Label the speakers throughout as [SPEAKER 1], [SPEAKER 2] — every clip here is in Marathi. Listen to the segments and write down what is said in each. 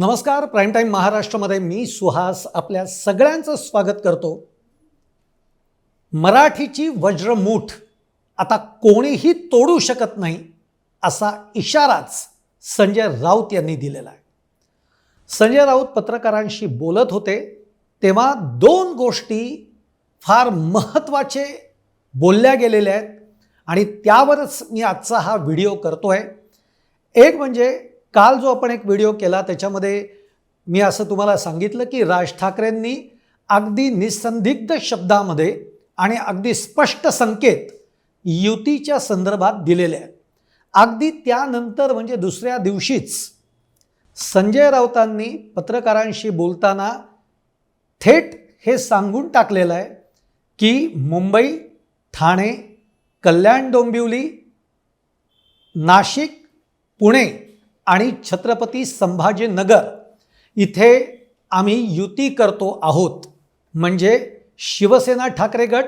[SPEAKER 1] नमस्कार प्राईम टाईम महाराष्ट्रामध्ये मी सुहास आपल्या सगळ्यांचं स्वागत करतो. मराठीची वज्रमूठ आता कोणीही तोडू शकत नाही असा इशाराच संजय राऊत यांनी दिलेला आहे. संजय राऊत पत्रकारांशी बोलत होते तेव्हा दोन गोष्टी फार महत्त्वाचे बोलल्या गेलेल्या आहेत आणि त्यावरच मी आजचा हा व्हिडिओ करतो आहे एक म्हणजे काल जो आपण एक व्हिडिओ केला त्याच्यामध्ये मी असं तुम्हाला सांगितलं की राज ठाकरेंनी अगदी निसंदिग्ध शब्दामध्ये आणि अगदी स्पष्ट संकेत युतीच्या संदर्भात दिलेले आहेत. अगदी त्यानंतर म्हणजे दुसऱ्या दिवशीच संजय राऊतांनी पत्रकारांशी बोलताना थेट हे सांगून टाकलेलं आहे की मुंबई ठाणे कल्याण डोंबिवली नाशिक पुणे आणि छत्रपती संभाजीनगर इथे आम्ही युती करतो आहोत. म्हणजे शिवसेना ठाकरे गट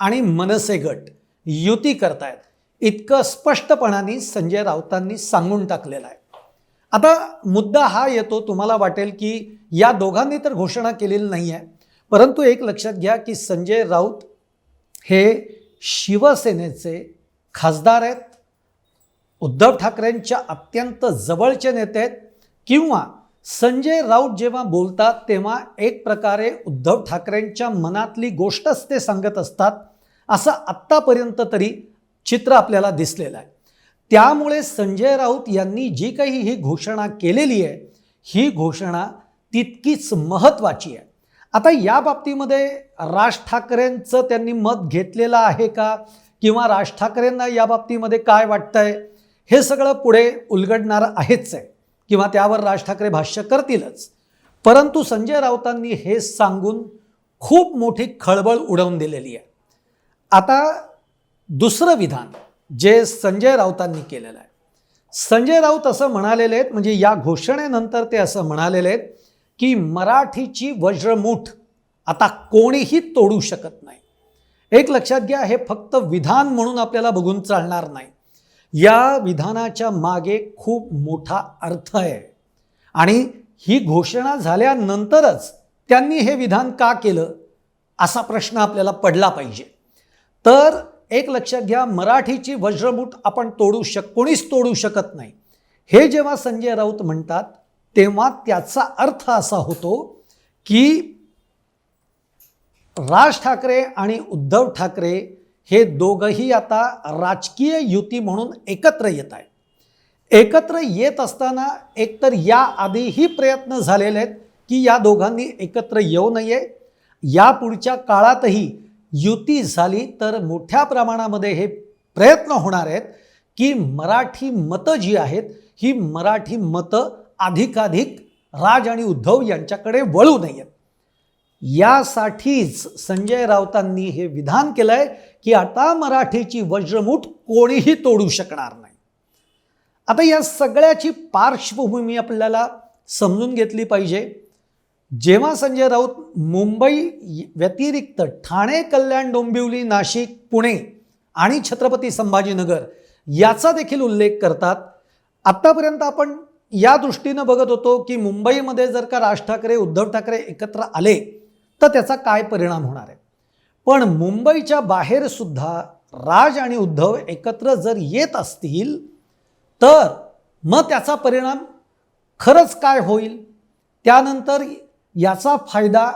[SPEAKER 1] आणि मनसे गट युती करतायत. इतकं स्पष्टपणाने संजय राऊतांनी सांगून टाकलेलं आहे. आता मुद्दा हा येतो तुम्हाला वाटेल की या दोघांनी तर घोषणा केलेली नाही आहे परंतु एक लक्षात घ्या की संजय राऊत हे शिवसेनेचे खासदार आहेत. उद्धव ठाकरेंच्या अत्यंत जवळचे नेते आहेत किंवा संजय राऊत जेव्हा बोलतात तेव्हा एक प्रकारे उद्धव ठाकरेंच्या मनातली गोष्टच ते सांगत असतात असं आत्तापर्यंत तरी चित्र आपल्याला दिसलेलं आहे. त्यामुळे संजय राऊत यांनी जी काही ही घोषणा केलेली आहे ही घोषणा तितकीच महत्त्वाची आहे. आता या बाबतीमध्ये राज ठाकरेंचं त्यांनी मत घेतलेलं आहे का? किंवा राज ठाकरेंना या बाबतीमध्ये काय वाटतंय? हे सगळं पुढे उलगडणारं आहेच आहे. किंवा त्यावर राज ठाकरे भाष्य करतीलच. परंतु संजय राऊतांनी हे सांगून खूप मोठी खळबळ उडवून दिलेली आहे. आता दुसरं विधान जे संजय राऊतांनी केलेलं आहे. संजय राऊत असं म्हणालेले आहेत म्हणजे या घोषणेनंतर ते असं म्हणालेले आहेत की मराठीची वज्रमूठ आता कोणीही तोडू शकत नाही. एक लक्षात घ्या हे फक्त विधान म्हणून आपल्याला बघून चालणार नाही. या विधानाच्या मागे खूप मोठा अर्थ आहे. आणि ही घोषणा झाल्यानंतरच त्यांनी हे विधान का केलं असा प्रश्न आपल्याला पडला पाहिजे. तर एक लक्षात घ्या मराठीची वज्रमूठ आपण तोडू शक कोणीच तोडू शकत नाही. हे जेव्हा संजय राऊत म्हणतात तेव्हा त्याचा अर्थ असा होतो की राज ठाकरे आणि उद्धव ठाकरे हे दोघंही आता राजकीय युती म्हणून एकत्र येत आहेत. एकत्र येत असताना एकतर या आधीही प्रयत्न झालेले आहेत की या दोघांनी एकत्र येऊ नये. या पुढच्या काळातही युती झाली तर मोठ्या प्रमाणामध्ये हे प्रयत्न होणार आहेत की मराठी मतं जी आहेत ही मराठी मतं अधिकाधिक राज आणि उद्धव यांच्याकडे वळू नयेत. यासाठीच संजय राऊतांनी हे विधान केलं आहे की आता मराठीची वज्रमूठ कोणीही तोडू शकणार नाही. आता या सगळ्याची पार्श्वभूमी आपल्याला समजून घेतली पाहिजे. जेव्हा संजय राऊत मुंबई व्यतिरिक्त ठाणे कल्याण डोंबिवली नाशिक पुणे आणि छत्रपती संभाजीनगर याचा देखील उल्लेख करतात. आत्तापर्यंत आपण या दृष्टीनं बघत होतो की मुंबईमध्ये जर का राज ठाकरे उद्धव ठाकरे एकत्र आले तर त्याचा काय परिणाम होणार आहे? पण मुंबईच्या बाहेर सुद्धा राज आणि उद्धव एकत्र जर येत असतील तर मग त्याचा परिणाम खरंच काय होईल? त्यानंतर याचा फायदा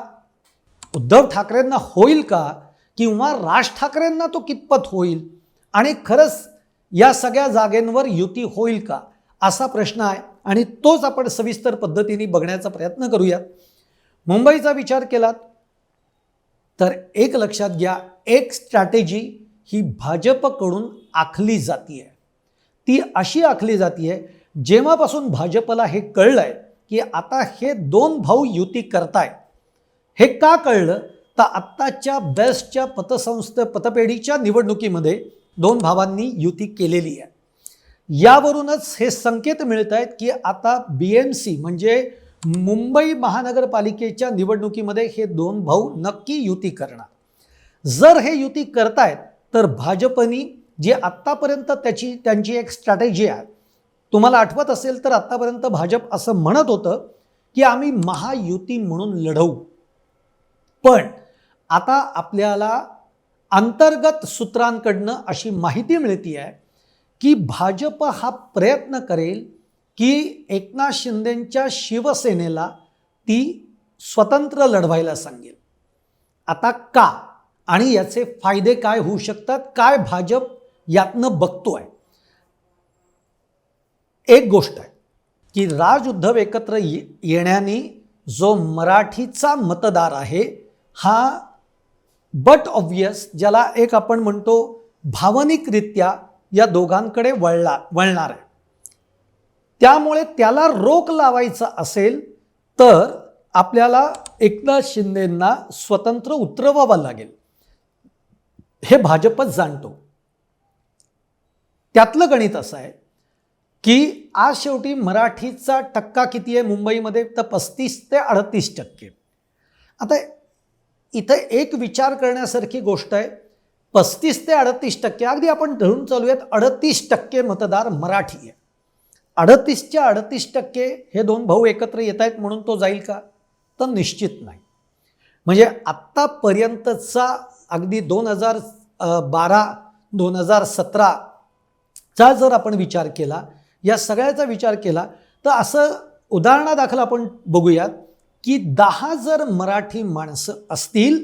[SPEAKER 1] उद्धव ठाकरेंना होईल का? किंवा राज ठाकरेंना तो कितपत होईल? आणि खरंच या सगळ्या जागेंवर युती होईल का? असा प्रश्न आहे. आणि तोच आपण सविस्तर पद्धतीने बघण्याचा प्रयत्न करूया. मुंबईचा विचार केलात. तर एक लक्षात घ्या एक स्ट्रॅटेजी ही भाजपकडून आखली जाती आहे ती अशी आखली जाती आहे जेव्हापासून भाजपला हे कळलं आहे की आता हे दोन भाऊ युती करताय. हे का कळलं? तर आत्ताच्या बेस्टच्या पतसंस्थे पतपेढीच्या निवडणुकीमध्ये दोन भावांनी युती केलेली आहे. यावरूनच हे संकेत मिळत आहेत की आता बी एम सी म्हणजे मुंबई महानगरपालिकेच्या निवडणुकीमध्ये हे दोन भाऊ नक्की युती करणार. जर हे युती करतायत तर भाजपनी जे आत्तापर्यंत त्याची त्यांची एक स्ट्रॅटेजी आहे तुम्हाला आठवत असेल तर आत्तापर्यंत भाजप असं म्हणत होतं की आम्ही महायुती म्हणून लढवू. पण आता आपल्याला अंतर्गत सूत्रांकडनं अशी माहिती मिळती आहे की भाजप हा प्रयत्न करेल की एकनाथ शिंदेंच्या शिवसेनेला ती स्वतंत्र लढवायला सांगेल. आता का आणि याचे फायदे काय होऊ शकतात काय भाजप यातनं बघतोय? एक गोष्ट आहे की राज उद्धव एकत्र ये येण्याने जो मराठीचा मतदार आहे हा बट ऑब्वियस ज्याला एक आपण म्हणतो भावनिकरित्या या दोघांकडे वळला वळणार आहे. त्यामुळे त्याला रोक लावायचा असेल तर आपल्याला एकनाथ शिंदेंना स्वतंत्र उतरवावं लागेल. हे भाजपच जाणतो. त्यातलं गणित असं आहे की आज शेवटी मराठीचा टक्का किती आहे मुंबईमध्ये? तर पस्तीस ते अडतीस टक्के. आता इथं एक विचार करण्यासारखी गोष्ट आहे. पस्तीस ते अडतीस टक्के. अगदी आपण धरून चालूयात अडतीस टक्के मतदार मराठी आहे. अडतीसच्या अडतीस टक्के हे दोन भाऊ एकत्र येत आहेत म्हणून तो जाईल का? तर निश्चित नाही. म्हणजे आत्तापर्यंतचा अगदी दोन हजार बारा दोन हजार सतराचा जर आपण विचार केला या सगळ्याचा विचार केला तर असं उदाहरणादाखल आपण बघूयात की दहा जर मराठी माणसं असतील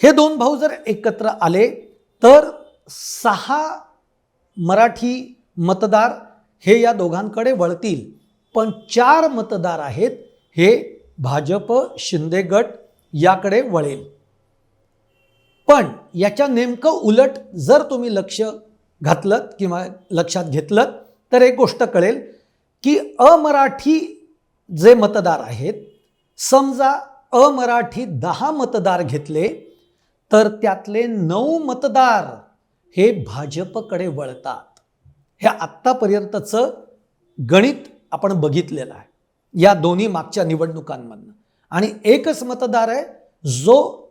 [SPEAKER 1] हे दोन भाऊ जर एकत्र आले तर सहा मराठी मतदार हे या दोघांकडे वळतील. पण चार मतदार आहेत हे भाजप शिंदे गट याकडे वळेल. पण याच्या नेमकं उलट जर तुम्ही लक्ष घातलं किंवा लक्षात घेतलं तर एक गोष्ट कळेल की अमराठी जे मतदार आहेत समजा अमराठी दहा मतदार घेतले तर त्यातले नऊ मतदार हे भाजपकडे वळतात. हे आत्तापर्यंतचं गणित आपण बघितलेलं आहे. या दोन्ही मागच्या निवडणुकांमधनं. आणि एकच मतदार आहे जो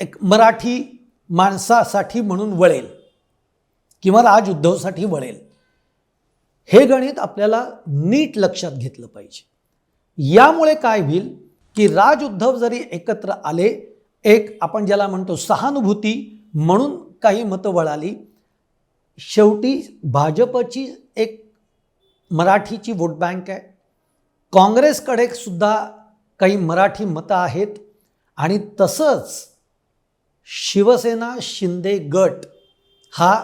[SPEAKER 1] एक मराठी माणसासाठी म्हणून वळेल किंवा राज उद्धवसाठी वळेल. हे गणित आपल्याला नीट लक्षात घेतलं पाहिजे. यामुळे काय होईल की राज उद्धव जरी एकत्र आले एक आपण ज्याला म्हणतो सहानुभूती म्हणून काही मतं वळाली शेवटी भाजपची एक मराठीची वोट बँक आहे. काँग्रेसकडे सुद्धा काही मराठी मतं आहेत आणि तसंच शिवसेना शिंदे गट हा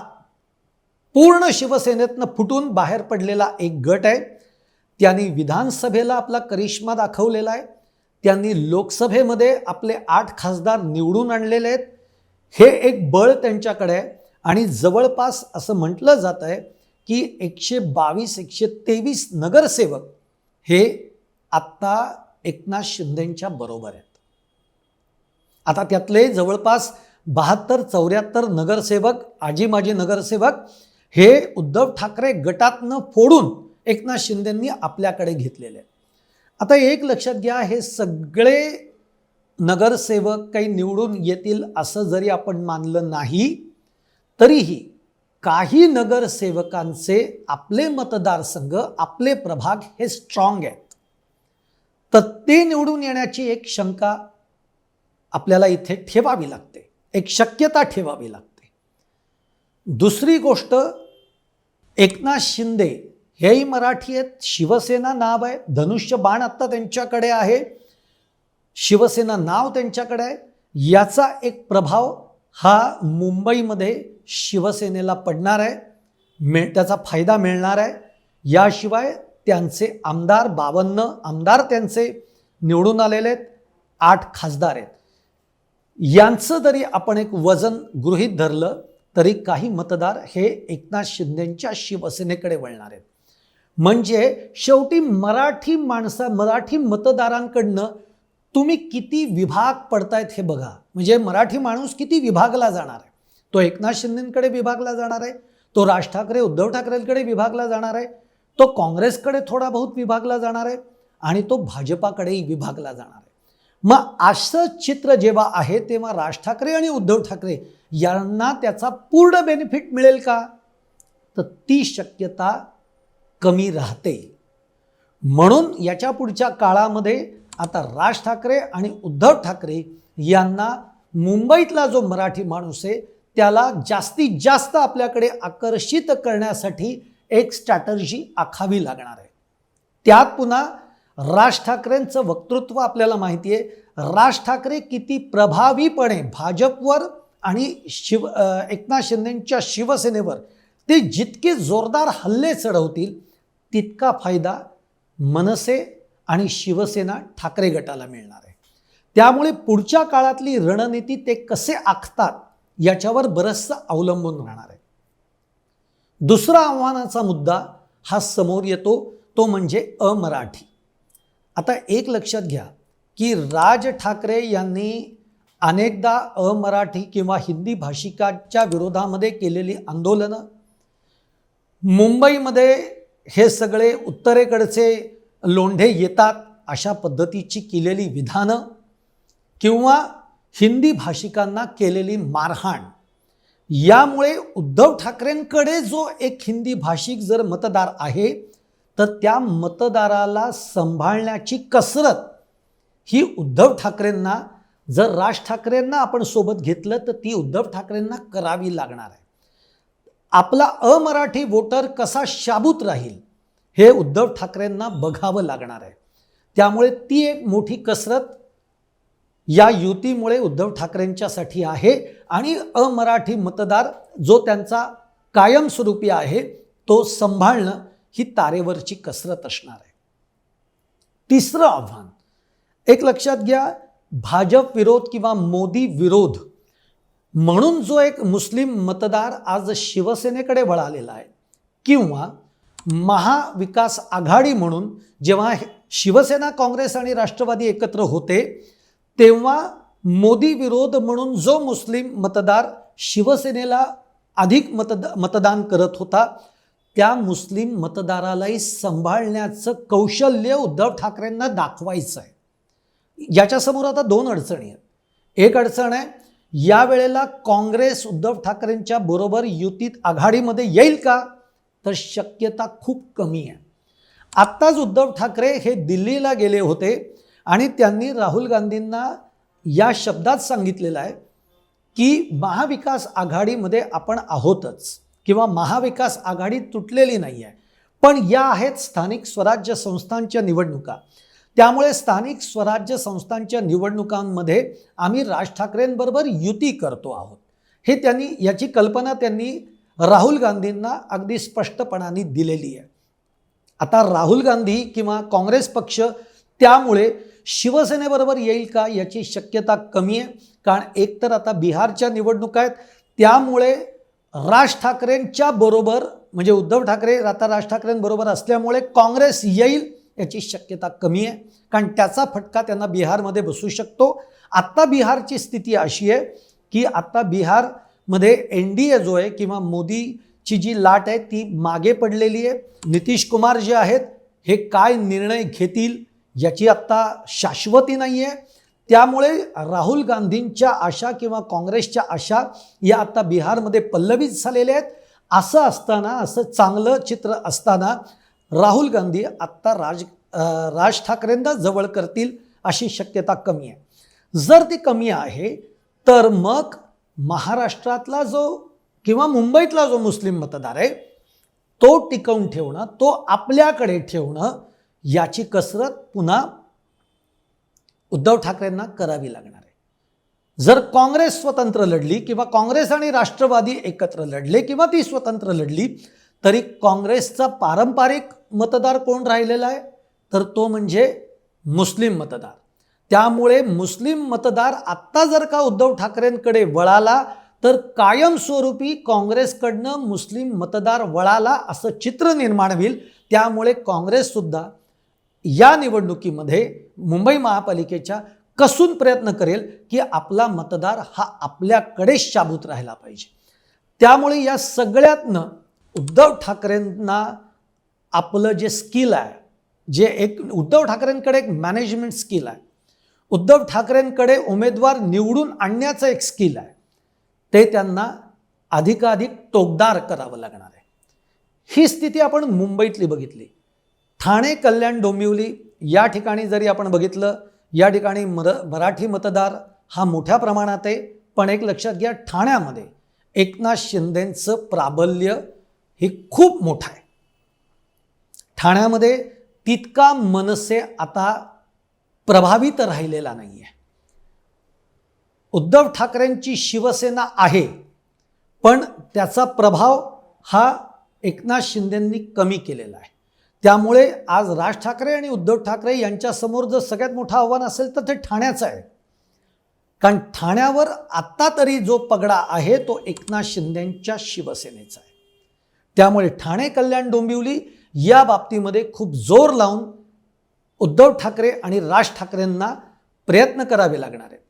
[SPEAKER 1] पूर्ण शिवसेनेतनं फुटून बाहेर पडलेला एक गट आहे. त्यांनी विधानसभेला आपला करिश्मा दाखवलेला आहे. त्यांनी लोकसभेमध्ये आपले आठ खासदार निवडून आणलेले आहेत. हे एक बळ त्यांच्याकडे आहे. आणि जवळपास असं म्हटलं जात आहे की एकशे बावीस एकशे तेवीस नगरसेवक हे आत्ता एकनाथ शिंदेंच्या बरोबर आहेत. आता त्यातले जवळपास बहात्तर चौऱ्याहत्तर नगरसेवक आजी माजी नगरसेवक हे उद्धव ठाकरे गटातनं फोडून एकनाथ शिंदेंनी आपल्याकडे घेतलेले आता एक लक्षात घ्या हे सगळे नगरसेवक काही निवडून येतील असं जरी आपण मानलं नाही तरीही काही नगरसेवकांचे आपले मतदारसंघ आपले प्रभाग हे स्ट्रॉंग आहेत. तर ते निवडून येण्याची एक शंका आपल्याला इथे ठेवावी लागते. एक शक्यता ठेवावी लागते. दुसरी गोष्ट एकनाथ शिंदे हेही मराठी आहेत. शिवसेना नाव आहे. धनुष्य बाण आत्ता त्यांच्याकडे आहे. शिवसेना नाव त्यांच्याकडे आहे. याचा एक प्रभाव हा मुंबईमध्ये शिवसेनेला पडणार आहे. मिळ त्याचा फायदा मिळणार आहे. याशिवाय त्यांचे आमदार बावन्न आमदार त्यांचे निवडून आलेले आहेत. आठ खासदार आहेत. यांचं जरी आपण एक वजन गृहीत धरलं तरी काही मतदार हे एकनाथ शिंदेंच्या शिवसेनेकडे वळणार आहेत. म्हणजे शेवटी मराठी माणसा मराठी मतदारांकडनं तुम्ही किती विभाग पडतायत हे बघा. म्हणजे मराठी माणूस किती विभागला जाणार आहे. तो एकनाथ शिंदेकडे विभागला जाणार आहे तो राज ठाकरे उद्धव ठाकरेंकडे विभागला जाणार आहे तो काँग्रेसकडे थोडा बहुत विभागला जाणार आहे आणि तो भाजपाकडेही विभागला जाणार आहे. मग असं चित्र जेव्हा आहे तेव्हा राज ठाकरे आणि उद्धव ठाकरे यांना त्याचा पूर्ण बेनिफिट मिळेल का? तर ती शक्यता कमी राहते. म्हणून याच्या पुढच्या काळामध्ये आता राज ठाकरे आणि उद्धव ठाकरे यांना मुंबईतला जो मराठी माणूस आहे त्याला जास्तीत जास्त आपल्याकडे आकर्षित करण्यासाठी एक स्ट्रॅटर्जी आखावी लागणार आहे. त्यात पुन्हा राज ठाकरेंचं वक्तृत्व आपल्याला माहिती आहे. राज ठाकरे किती प्रभावीपणे भाजपवर आणि शिव एकनाथ शिंदेंच्या शिवसेनेवर ते जितके जोरदार हल्ले चढवतील तितका फायदा मनसे आणि शिवसेना ठाकरे गटाला मिळणार आहे. त्यामुळे पुढच्या काळातली रणनीती ते कसे आखतात याच्यावर बरंचसं अवलंबून राहणार आहे. दुसरा आव्हानाचा मुद्दा हा समोर येतो तो म्हणजे अमराठी. आता एक लक्षात घ्या की राज ठाकरे यांनी अनेकदा अमराठी किंवा हिंदी भाषिकाच्या विरोधामध्ये केलेली आंदोलनं मुंबईमध्ये हे सगळे उत्तरेकडचे लोंढे येतात अशा पद्धतीची केलेली विधानं किंवा हिंदी भाषिकांना केलेली मारहाण. यामुळे उद्धव ठाकरेंकडे जो एक हिंदी भाषिक जर मतदार आहे तर त्या मतदाराला सांभाळण्याची कसरत ही उद्धव ठाकरेंना जर राज ठाकरेंना आपण सोबत घेतलं तर ती उद्धव ठाकरेंना करावी लागणार आहे. आपला अमराठी वोटर कसा शाबूत राहील हे उद्धव ठाकरेंना बघावं लागणार आहे. त्यामुळे ती एक मोठी कसरत या युतीमुळे उद्धव ठाकरेंच्यासाठी आहे आणि अमराठी मतदार जो त्यांचा कायमस्वरूपी आहे तो सांभाळणं ही तारेवरची कसरत असणार आहे. तिसरं आव्हान एक लक्षात घ्या भाजप विरोध किंवा मोदी विरोध म्हणून जो एक मुस्लिम मतदार आज शिवसेनेकडे वळालेला आहे किंवा महाविकास आघाडी म्हणून जेव्हा शिवसेना काँग्रेस आणि राष्ट्रवादी एकत्र होते तेव्हा मोदी विरोध म्हणून जो मुस्लिम मतदार शिवसेनेला अधिक मतद मतदान करत होता त्या मुस्लिम मतदारालाही सांभाळण्याचं कौशल्य उद्धव ठाकरेंना दाखवायचं आहे. याच्यासमोर आता दोन अडचणी आहेत. एक अडचण आहे यावेळेला काँग्रेस उद्धव ठाकरेंच्या बरोबर युतीत आघाडीमध्ये येईल का? तर शक्यता खूप कमी आहे. आत्ताच उद्धव ठाकरे हे दिल्लीला गेले होते. आणि त्यांनी राहुल गांधींना या शब्दात सांगितलेलं आहे की महाविकास आघाडीमध्ये आपण आहोतच किंवा महाविकास आघाडी तुटलेली नाही आहे. पण या आहेत स्थानिक स्वराज्य संस्थांच्या निवडणुका. त्यामुळे स्थानिक स्वराज्य संस्थांच्या निवडणुकांमध्ये आम्ही राज ठाकरेंबरोबर युती करतो आहोत. हे त्यांनी याची कल्पना त्यांनी राहुल गांधींना अगदी स्पष्टपणाने दिलेली आहे. आता राहुल गांधी किंवा काँग्रेस पक्ष त्यामुळे शिवसेनेबरोबर येईल का याची शक्यता कमी आहे? कारण एकतर आता बिहारच्या निवडणुका आहेत. त्यामुळे राज ठाकरेंच्या बरोबर म्हणजे उद्धव ठाकरे आता राज ठाकरेंबरोबर असल्यामुळे काँग्रेस येईल याची शक्यता कमी आहे. कारण त्याचा फटका त्यांना बिहारमध्ये बसू शकतो. आत्ता बिहारची स्थिती अशी आहे की आत्ता बिहारमध्ये एन डी ए जो आहे किंवा मोदीची जी लाट आहे ती मागे पडलेली आहे. नितीश कुमार जे आहेत हे काय निर्णय घेतील याची आत्ता शाश्वती नाही आहे त्यामुळे राहुल गांधींच्या आशा किंवा काँग्रेसच्या आशा या आता बिहारमध्ये पल्लवीत झालेल्या आहेत. असं असताना असं चांगलं चित्र असताना राहुल गांधी आत्ता राज राज ठाकरेंना जवळ करतील अशी शक्यता कमी आहे. जर ती कमी आहे तर मग महाराष्ट्रातला जो किंवा मुंबईतला जो मुस्लिम मतदार आहे तो टिकवून ठेवणं तो आपल्याकडे ठेवणं याची कसरत पुन्हा उद्धव ठाकरेंना करावी लागणार आहे. जर काँग्रेस स्वतंत्र लढली किंवा काँग्रेस आणि राष्ट्रवादी एकत्र लढले किंवा ती स्वतंत्र लढली तरी काँग्रेसचा पारंपरिक मतदार कोण राहिलेला आहे? तर तो म्हणजे मुस्लिम मतदार. त्यामुळे मुस्लिम मतदार आत्ता जर का उद्धव ठाकरेंकडे वळाला तर कायमस्वरूपी काँग्रेसकडनं मुस्लिम मतदार वळाला असं चित्र निर्माण होईल. त्यामुळे काँग्रेससुद्धा या निवडणुकीमध्ये मुंबई महापालिकेच्या कसून प्रयत्न करेल की आपला मतदार हा आपल्याकडे शाबूत राहिला पाहिजे. त्यामुळे या सगळ्यातनं उद्धव ठाकरेंना आपलं जे स्किल आहे जे एक उद्धव ठाकरेंकडे एक मॅनेजमेंट स्किल आहे. उद्धव ठाकरेंकडे उमेदवार निवडून आणण्याचं एक स्किल आहे. ते त्यांना अधिकाधिक टोकदार करावं लागणार आहे. ही स्थिती आपण मुंबईतली बघितली. ठाणे कल्याण डोंबिवली या ठिकाणी जरी आपण बघितलं या ठिकाणी मर मराठी मतदार हा मोठ्या प्रमाणात आहे. पण एक लक्षात घ्या ठाण्यामध्ये एकनाथ शिंदेंचं प्राबल्य हे खूप मोठं आहे. ठाण्यामध्ये तितका मनसे आता प्रभावित राहिलेला नाही आहे उद्धव ठाकरेंची शिवसेना आहे पण त्याचा प्रभाव हा एकनाथ शिंदेंनी कमी केलेला आहे. त्यामुळे आज राज ठाकरे आणि उद्धव ठाकरे यांच्यासमोर जर सगळ्यात मोठं आव्हान असेल तर ते ठाण्याचं आहे. कारण ठाण्यावर आत्ता तरी जो पगडा आहे तो एकनाथ शिंदेंच्या शिवसेनेचा आहे. त्यामुळे ठाणे कल्याण डोंबिवली या बाबतीमध्ये खूप जोर लावून उद्धव ठाकरे आणि राज ठाकरेंना प्रयत्न करावे लागणार आहेत.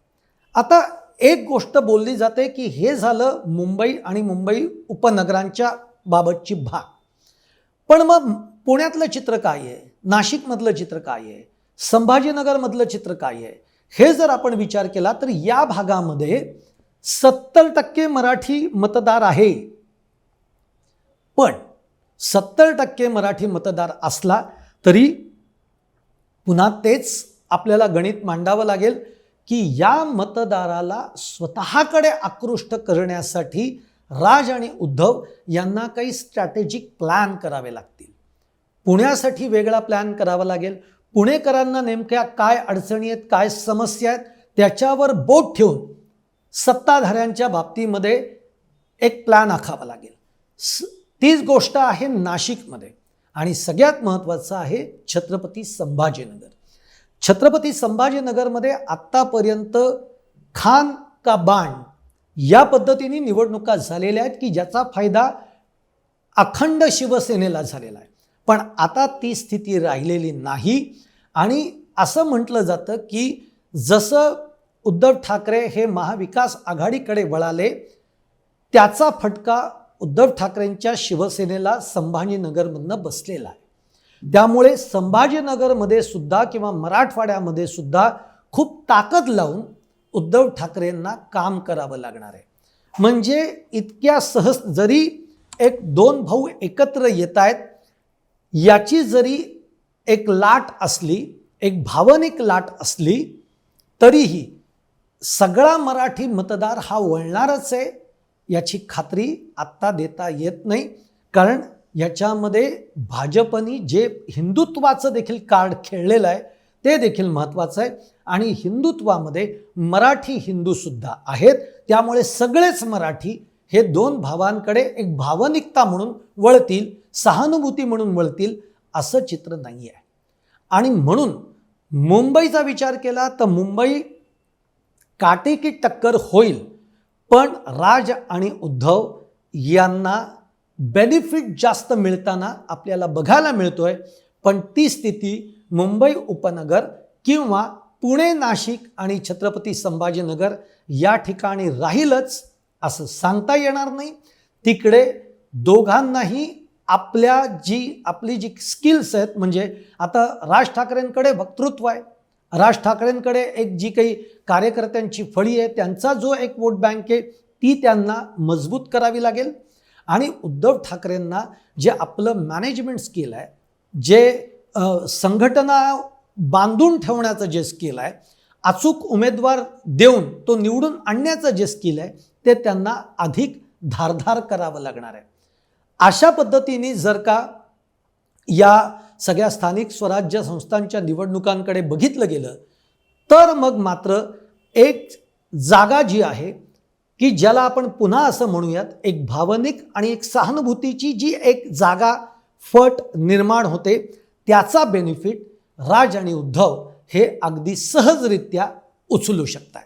[SPEAKER 1] आता एक गोष्ट बोलली जाते की हे झालं मुंबई आणि मुंबई उपनगरांच्या बाबतची भाग. पण मग पुण्यातलं चित्र काय आहे? नाशिकमधलं चित्र काय आहे? संभाजीनगरमधलं चित्र काय आहे? हे जर आपण विचार केला तर या भागामध्ये सत्तर टक्के मराठी मतदार आहे. पण सत्तर टक्के मराठी मतदार असला तरी पुन्हा तेच आपल्याला गणित मांडावं लागेल की या मतदाराला स्वतःकडे आकृष्ट करण्यासाठी राज आणि उद्धव यांना काही स्ट्रॅटेजिक प्लॅन करावे लागतील. पुण्यासाठी वेगळा प्लॅन करावा लागेल. पुणेकरांना नेमक्या काय अडचणी आहेत काय समस्या आहेत त्याच्यावर बोट ठेवून सत्ताधाऱ्यांच्या बाबतीमध्ये एक प्लॅन आखावा लागेल. स तीच गोष्ट आहे नाशिकमध्ये. आणि सगळ्यात महत्त्वाचं आहे छत्रपती संभाजीनगर. छत्रपती संभाजीनगरमध्ये आत्तापर्यंत खान का बाण या पद्धतीने निवडणुका झालेल्या आहेत की ज्याचा फायदा अखंड शिवसेनेला झालेला आहे. पण आता ती स्थिती राहिलेली नाही. आणि असं म्हटलं जातं की जसं उद्धव ठाकरे हे महाविकास आघाडीकडे वळाले त्याचा फटका उद्धव ठाकरेंच्या शिवसेनेला संभाजीनगरमधनं बसलेला आहे. त्यामुळे संभाजीनगरमध्ये सुद्धा किंवा मराठवाड्यामध्ये सुद्धा खूप ताकद लावून उद्धव ठाकरेंना काम करावं लागणार आहे. म्हणजे इतक्या सहज जरी एक दोन भाऊ एकत्र येत आहेत याची जरी एक लाट असली एक भावनिक लाट असली तरीही सगळा मराठी मतदार हा वळणारच आहे याची खात्री आत्ता देता येत नाही. कारण याच्यामध्ये भाजपनी जे हिंदुत्वाचं देखील कार्ड खेळलेलं आहे ते देखील महत्त्वाचं आहे. आणि हिंदुत्वामध्ये मराठी हिंदूसुद्धा आहेत त्यामुळे सगळेच मराठी हे दोन भावांकडे एक भावनिकता म्हणून वळतील सहानुभूती म्हणून वळतील असं चित्र नाही आहे आणि म्हणून मुंबईचा विचार केला तर मुंबई काटेकी टक्कर होईल पण राज आणि उद्धव यांना बेनिफिट जास्त मिळताना आपल्याला बघायला मिळतोय पण ती स्थिती मुंबई उपनगर किंवा पुणे नाशिक आणि छत्रपती संभाजीनगर या ठिकाणी राहीलच. असं सांगता येणार नाही. तिकडे दोघांनाही आपल्या जी आपली जी स्किल्स आहेत म्हणजे आता राज ठाकरेंकडे वक्तृत्व आहे. राज ठाकरेंकडे एक जी काही कार्यकर्त्यांची फळी आहे त्यांचा जो एक वोट बँक आहे ती त्यांना मजबूत करावी लागेल. आणि उद्धव ठाकरेंना जे आपलं मॅनेजमेंट स्किल आहे जे संघटना बांधून ठेवण्याचं जे स्किल आहे अचूक उमेदवार देऊन तो निवडून आणण्याचं जे स्किल आहे ते त्यांना अधिक धारधार करावं लागणार आहे. अशा पद्धतीने जर का या सगळ्या स्थानिक स्वराज्य संस्थांच्या निवडणुकांकडे बघितलं गेलं तर मग मात्र एक जागा जी आहे की ज्याला आपण पुन्हा असं म्हणूयात एक भावनिक आणि एक सहानुभूतीची जी एक जागा फट निर्माण होते त्याचा बेनिफिट राज आणि उद्धव हे अगदी सहजरित्या उचलू शकतात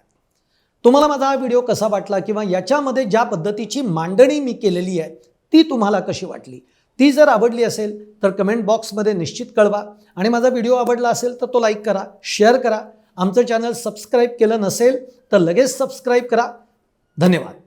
[SPEAKER 1] तुम्हाला माझा हा व्हिडिओ कसा वाटला किंवा याच्यामध्ये ज्या पद्धतीची मांडणी मी केलेली आहे ती तुम्हाला कशी वाटली? ती जर आवडली असेल तर कमेंट बॉक्समध्ये निश्चित कळवा. आणि माझा व्हिडिओ आवडला असेल तर तो लाईक करा शेअर करा. आमचं चॅनल सबस्क्राईब केलं नसेल तर लगेच सबस्क्राईब करा. धन्यवाद.